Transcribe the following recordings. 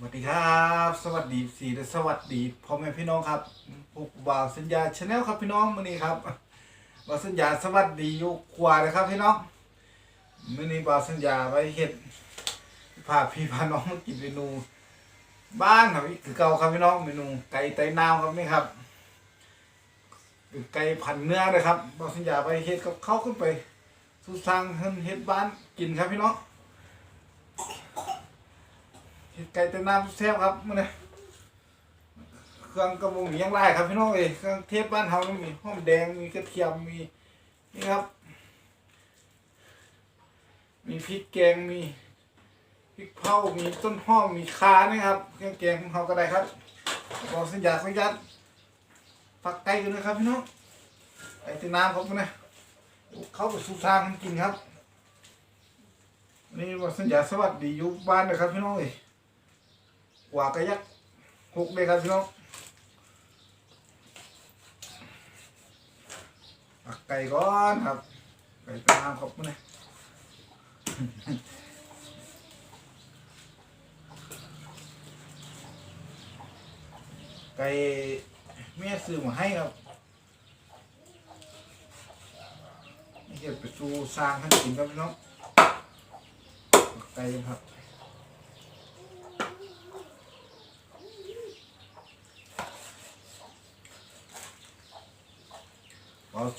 สวัสดีครับ สวัสดีสีและสวัสดีพ่อแม่พี่น้องครับปุกบ่าวสัญญาชาแนลครับพี่น้องมื้อนี้ครับบ่าวสัญญาสวัสดีอยู่ขวาเลยครับพี่น้องมื้อนี้บ่าวสัญญาไปเฮ็ดพาพี่พาน้องมากินเมนู บ้านครับคือเก่าครับพี่น้องเมนูไก่ไตนาวครับนี่ครับไก่พันเนื้อเลยครับบ่าวสัญญาไปเฮ็ดกับเข้าวขึ้นไปสู่สร้างเฮ็ดบ้านกินครับพี่น้อง ห็ดไก่แต่น้ำแซ่บครับมื่อนี้เครื่องกระบุงมียังไรครับพี่น้องเอ้ยเครื่องเทศบ้านเฮานี่มีหอมแดงมีกระเทียมมีนี่ครับ มีพริกแกงมีพริกเผามีต้นหอมมีข่านี่ครับเครื่องแกงของเขาก็ได้ครับบอกสัญญาสัญญาตปักไก่กันนะครับพี่น้องไก่แต่น้ำครับมื่อนี้เข้าไปสู่ทางกินครับนี่บอกสัญญาสวัสดีอยู่บ้านนะครับพี่น้องเอ้ย กว่ากระยักหกเลยครับพี่น้องปักไก่ก่อนครับไก่ตามครับนี่ไก่แม่ซื้อมาให้ครับนี่เก็บไปจูสร้างให้กินครับพี่น้องไก่ครับ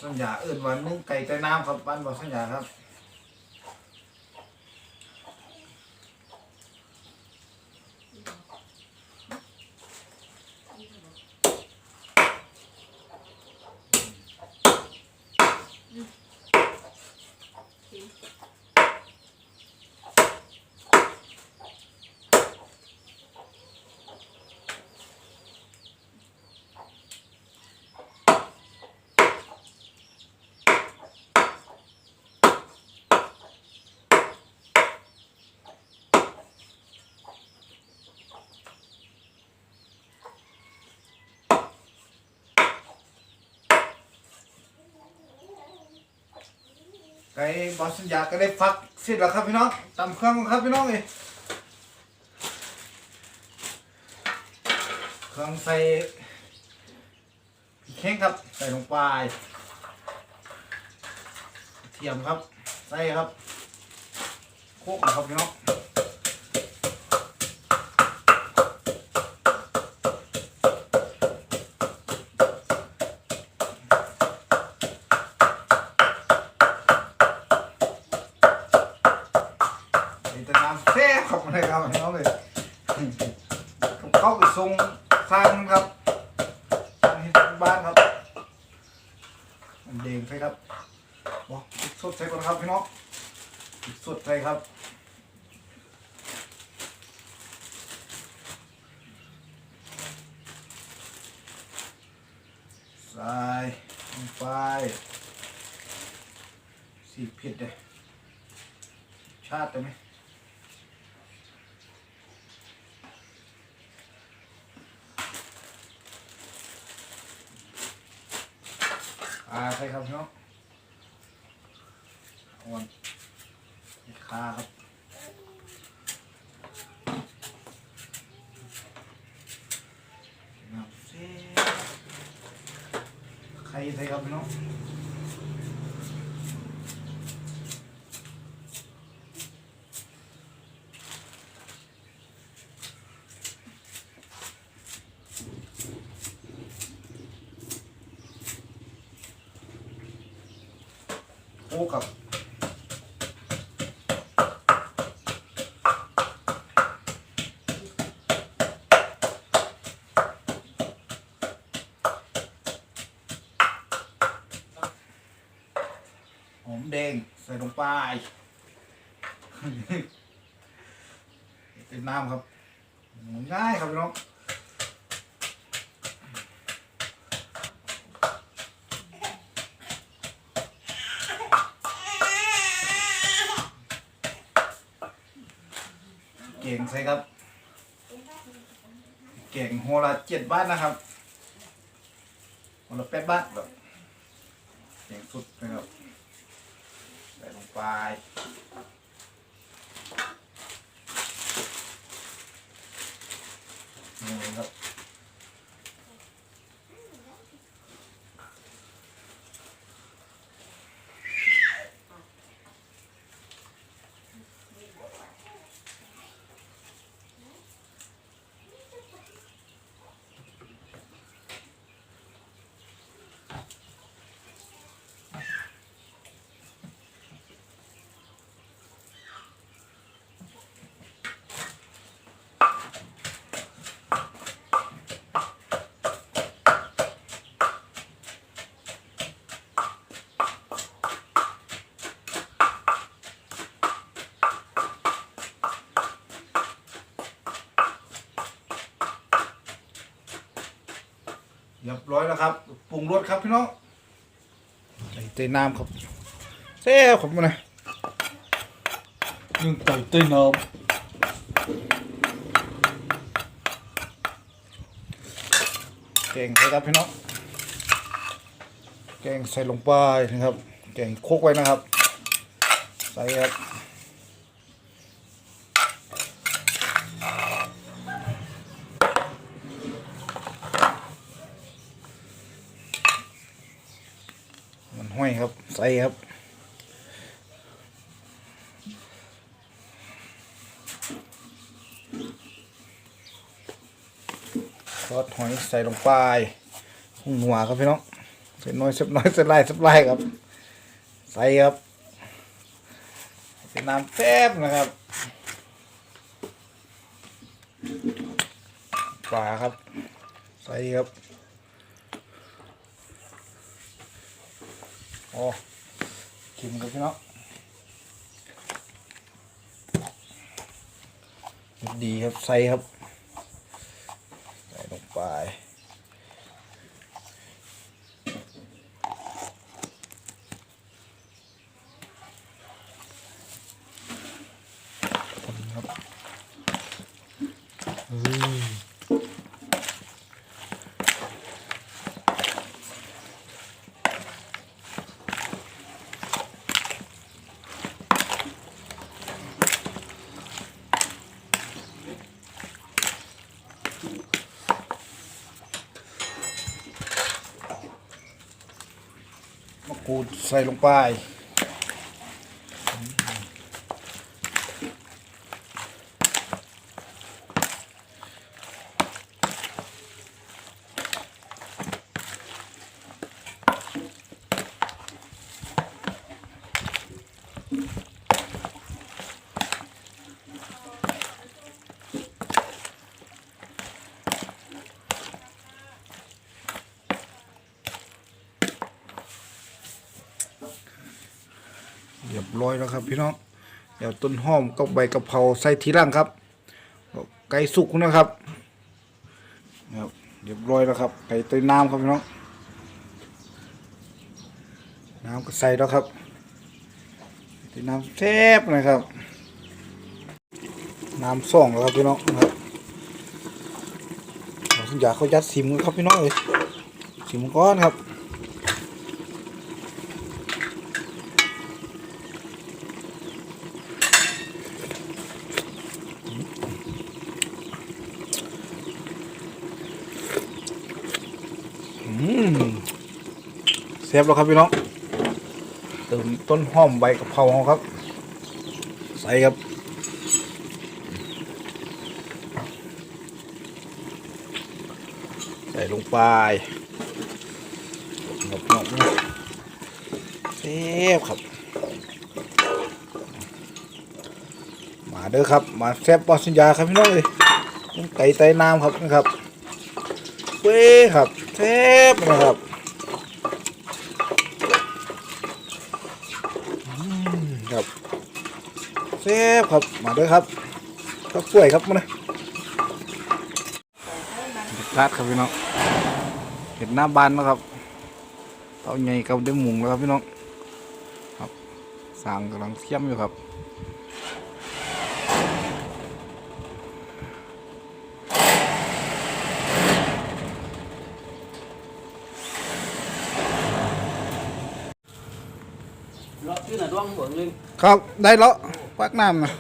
สัญญาเอื่นวันนึงไก่ใต้น้ำครับบ้านบอสัญญาครับ ไก่บอสัญญาก็ได้ฟักเสร็จแล้วครับพี่น้องตำเครื่องครับพี่น้องเลยเครื่องใส่พริกแห้งครับใส่ลงไปเทียมครับใส่ครับโคกครับพี่น้องนี่จะน้ำแซ่บครับเลยครับพี่น้องเลยผมเข้าไปทรงทางครับทางที่บ้านครับมันเด้งใช่ครับบอกพริกสดใส่ก่อนครับพี่น้องพริกสดใส่ครับ ใส่ลง ไปสีเผ็ดเลยชาติไหมอาใช่ครับพี่น้องอ่อนคาครับน้ำเส้น ใส่ครับพี่น้องโอ้ครับหอมแดงใส่ลงไป เป็นน้ำครับง่ายครับพี่น้องเก่งใส่ครับ เก่งหัวละเจ็ดบาทนะครับหัวละแปดบาทแบบเก่งสุดนะครับ ใส่ลงไป ค เรียบร้อยแล้วครับปรุ งรสครับพี่น้องใส่เต้น้ำครับเซ่บครับมันนะนึ่งไก่เต้น้ำแกงใส่ครับพี่น้องแกงใส่ลงไปนะครับแกงโคกไว้นะครับ ใส่ครับ มันห้ อยครับใส่ครับซอสหอยใส่ลงไปหุ่งหัวครับพี่น้องเส้นน้อยเส้นน้อยเส้นไล่เส้นไล่ครับ ใส่ครับเป็นน้ำแป๊บนะครับปลาครับ ใส่ครับโอ้ กินกันพี่น้องดีครับใส่ครับ ใส่ลงไปคนครับอุ้ย มะกรูดใส่ลงไป แล้วครับ พี่น้องเดี๋ยวต้นหอมกับใบกะเพราใส่ทีหลังครับไก่สุกนะครับครับเรียบร้อยแล้วครับไก่เตยน้ำครับพี่น้องน้ำก็ใส่แล้วครับเตยน้ำแซ่บนะครับ น้ำส่องแล้วครับพี่น้องนะครับเราสัญญาเขายัดซิมกันครับพี่น้องเลยซิมก้อนครับ อืมเซฟแล้วครับพี่น้องเติมต้นหอมใบกะเพราของครับ ใส่ครับใส่ลงไปงบงบเซฟครับ มาเด้อครับ มาแซบปอสัญญาครับพี่น้องเลยไก่ไตน้ำครับนะครับ เว้ยครับเทปนะครับครับเทปครับมาด้วยครับข้าวกล้วยครับมาเลยรัดครับพี่น้องเห็นหน้าบานนะครับเต่าใหญ่กับได้มุงแล้วครับพี่น้องครับสางกำลังเทียมอยู่ครับ เลาะชื่ อน่ะด้วงเบิ่งครับได้แล้วปักน้ำนะ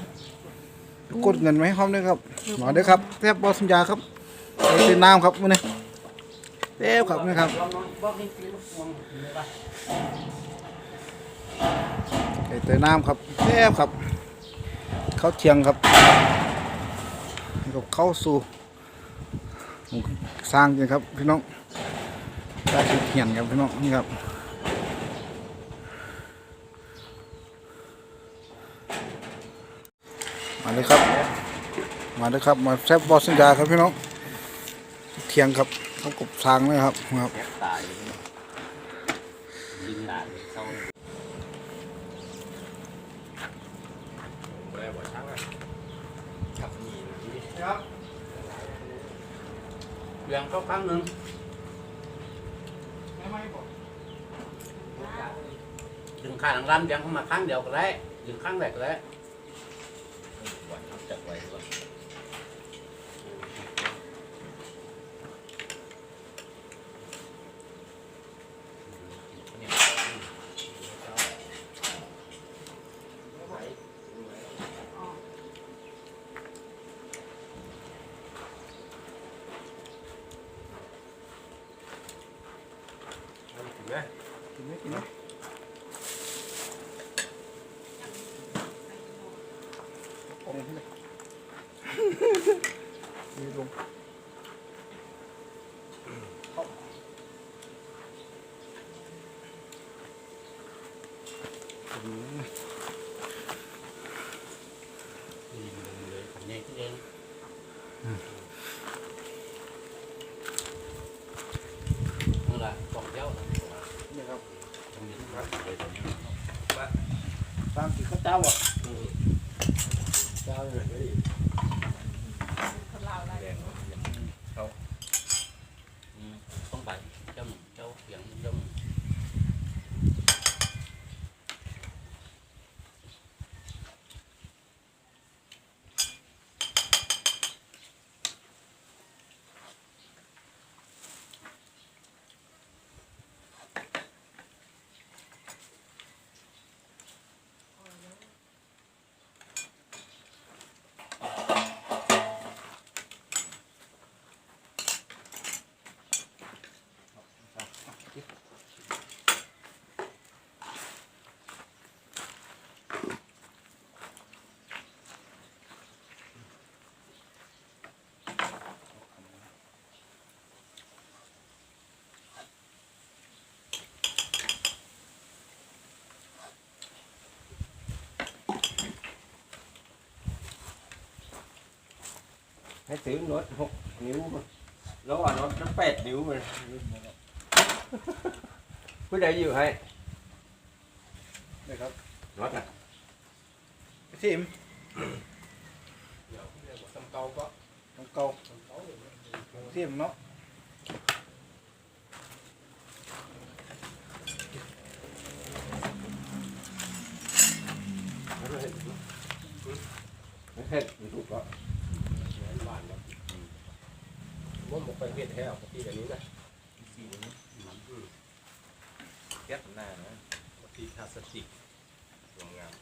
กดเงินไว้ให้พร้อมด้วยครับหมาด้วยครับแทบบอสัญญาครับไปซื้อน้ำครับมื้อนี้เทบครับนี่ครับลองๆบอกนี่กินลูกมองเห็นไหมปะไก่เตยน้ำครับเทบครับเข้าเทียงครับกับข้าสู่สร้างกันครับพี่น้องได้เขียนครับพี่น้องนี่ครับมา เลยครับ มาเลยครับ มาแซบบอสัญญาครับพี่น้อง เทียงครับข้าวกบสร้างเลยครับครับแกตายอยู่นี่ยิงหลานเศร้าเรื่องก็ครั้งหนึ่งไหมบอกดึงข้างลำยังเข้ามาข้างเดียวก็ได้ดึงข้างแรกก็ได้ วันจับไว้ก่อน กินไหมกินไหมองค์ที่ไหนมีลง นี่มันเลยขันใหญ่ที่เองนั่นแหละสองเจ้า นี่ครับ ตรงนี้ครับเลยตรงนี้ ตามที่เขาเจ้าอะ เจ้าเลยเฮ้ย ต้องไปเจ้าหนุ่มเจ้าเสียงเจ้าหนุ่ม ให้ซื้อน็อตหกนิ้วมาแล้วอะน็อตน้ำแปดนิ้วมันผู้ใดอยู่ให้นี่ครับน็อตอะทิมเดี๋ยวเรียกว่าตำเกาก็ของเก่าทิมเนาะไม่เห็ดมันถูกก็บ้านแล้วว่าบอก ไปเห็ดแท้ออกที่แบบนี้นะสีนี้แก๊สหน้านะที่พลาสติกสวยงาม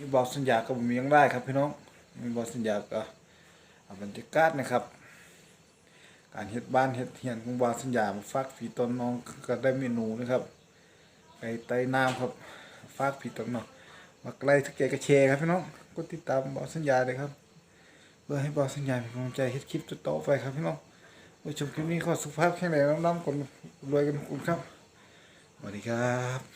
มีบอกสัญญาก็บ่มียังได้ครับพี่น้องมีบอกสัญญาก็เอบรรยากาศนะครับ การเฮ็ดบ้านเฮ็ดเฮียนของบอกสัญญามาฝากพี่ต้นน้องก็ได้เมนูนะครับไก่ไต้น้ำครับฝากพี่ต้นน้องมาไกลทุกแกกระแชร์ครับพี่น้องกดติดตามบอกสัญญาเลยครับ เพื่อให้บอกสัญญาเป็นกำลังใจเฮ็ดคลิปต่อไปครับพี่น้องผู้ชมคลิปนี้ขอสุขภาพแข็งแรงน้ำๆคนรวยกันทุกคนครับสวัสดีครับ